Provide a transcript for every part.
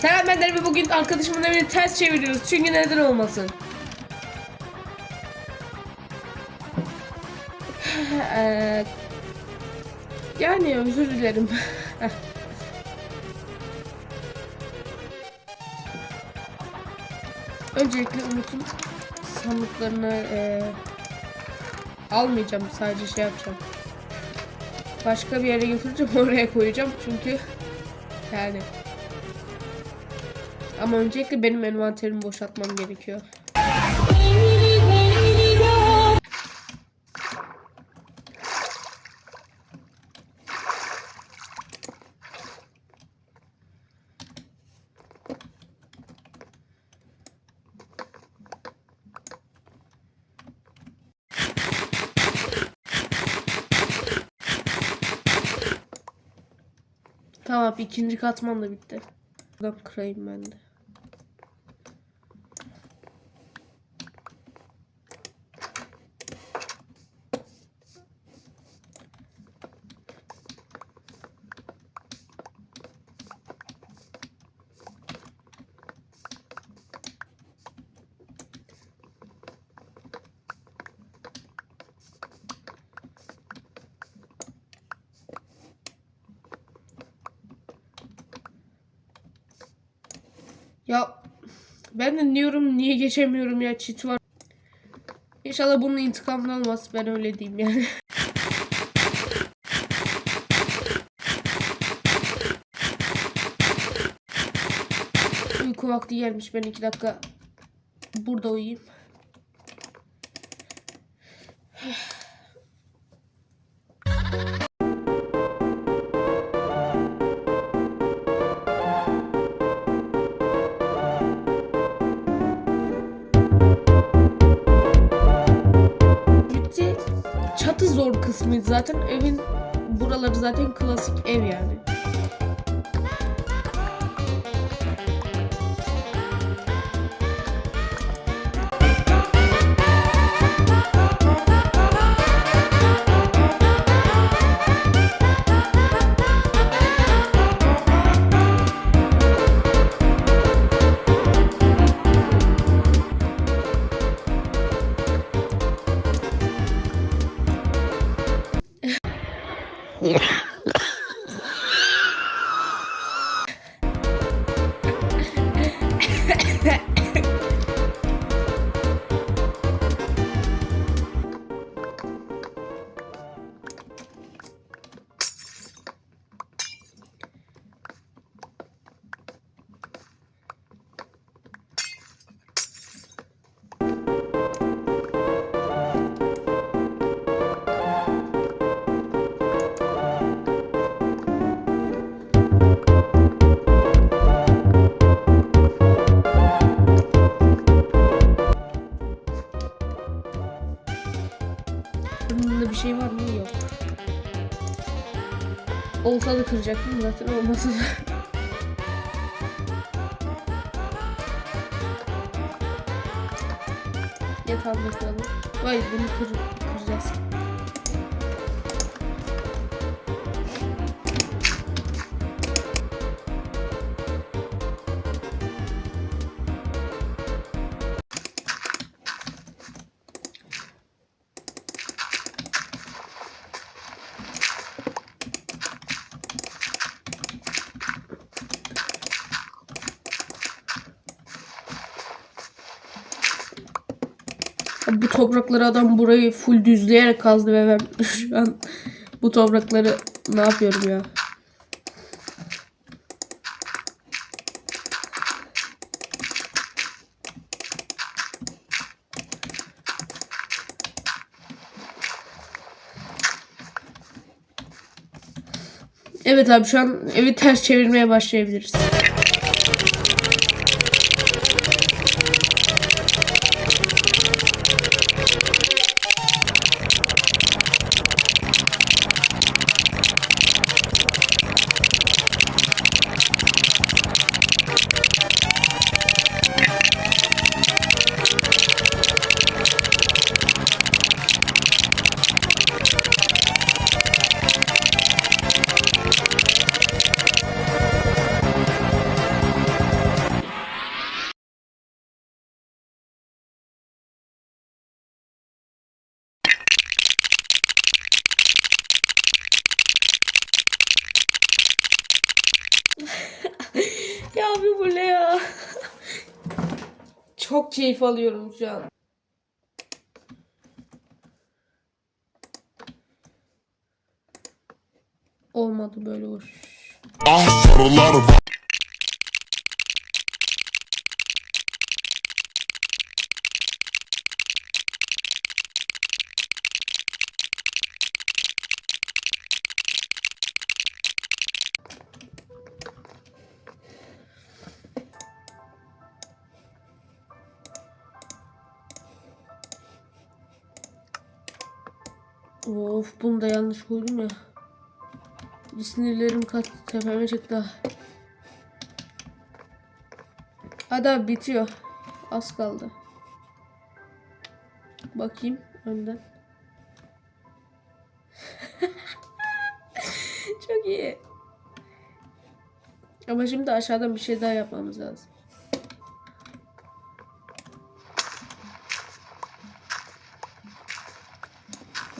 Selam ben Derbi bugün arkadaşımın evini ters çeviriyoruz çünkü neden olmasın. Eee, yani özür dilerim. Öncelikle Umut'un sandıklarını eee, almayacağım sadece şey yapacağım. Başka bir yere götüreceğim oraya koyacağım çünkü yani ama öncelikle benim envanterimi boşaltmam gerekiyor. Tamam ikinci katman da bitti. Buradan kırayım ben de. Ya ben de diyorum niye geçemiyorum ya çit var. İnşallah bunun intikamını almaz ben öyle diyeyim yani. Uyku vakti gelmiş ben iki dakika burada uyuyayım. Kısmıydı zaten. Evin buraları zaten klasik ev yani. Olsa da kıracaktım zaten olmasa da. Yatağını kıralım. Vay bunu kır, kıracağız. Bu toprakları adam burayı full düzleyerek kazdı ve ben şu an bu toprakları ne yapıyorum ya? Evet abi şu an evi ters çevirmeye başlayabiliriz. Çok keyif alıyorum şu an. Olmadı böyle hoş. Ah sorular var. Of bunu da yanlış koydum ya. Sinirlerim kat tepeme çıktı. Hadi abi bitiyor. Az kaldı. Bakayım önden. Çok iyi. Ama şimdi aşağıdan bir şey daha yapmamız lazım.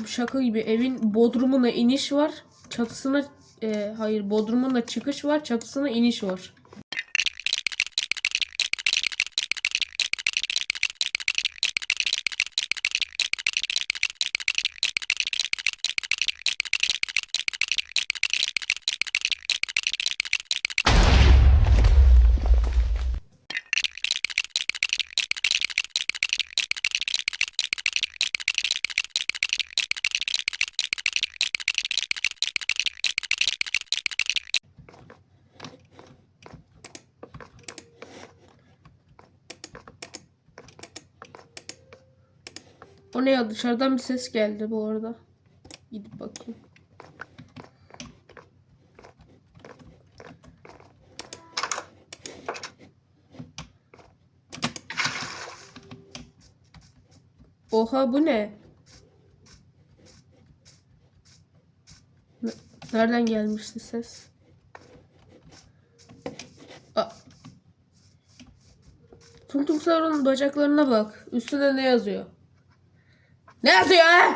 Şaka gibi evin bodrumuna iniş var. Çatısına e, hayır bodrumuna çıkış var. Çatısına iniş var. O ne ya dışarıdan bir ses geldi bu arada. Gidip bakayım. Oha bu ne? Ne- Nereden gelmişti ses? Tung Tung Saura'nın bacaklarına bak. Üstünde ne yazıyor? Ne yazıyor ha?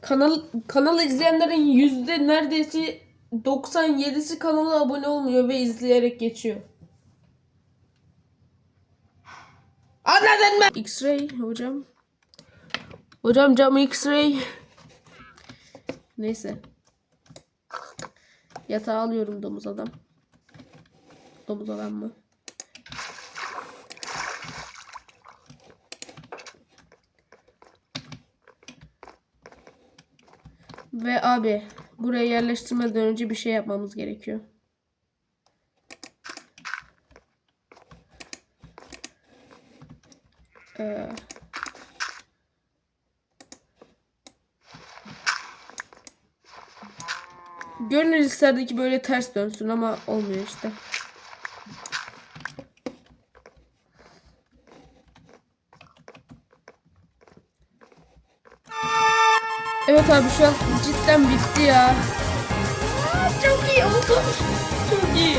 Kanal kanalı izleyenlerin yüzde neredeyse 97'si kanala abone olmuyor ve izleyerek geçiyor. Anladın mı? X-ray hocam. Hocam cam X-ray. Neyse. Yatağı alıyorum domuz adam. Domuz adam mı? Ve abi buraya yerleştirmeden önce bir şey yapmamız gerekiyor. Ee, Gönül isterdeki böyle ters dönsün ama olmuyor işte. Evet abi şu an cidden bitti ya. Çok iyi oldu. Çok iyi.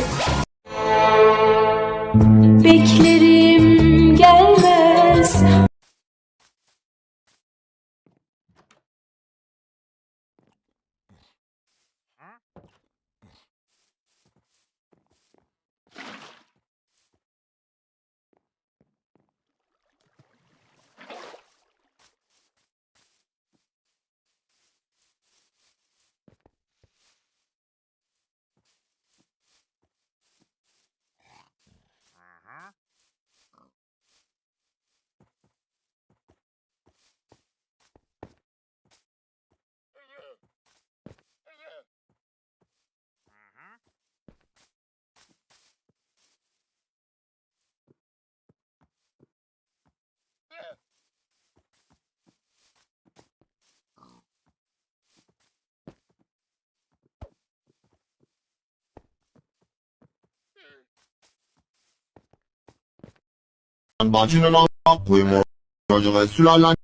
Bacının a**a koyayım o çocuğa sülalen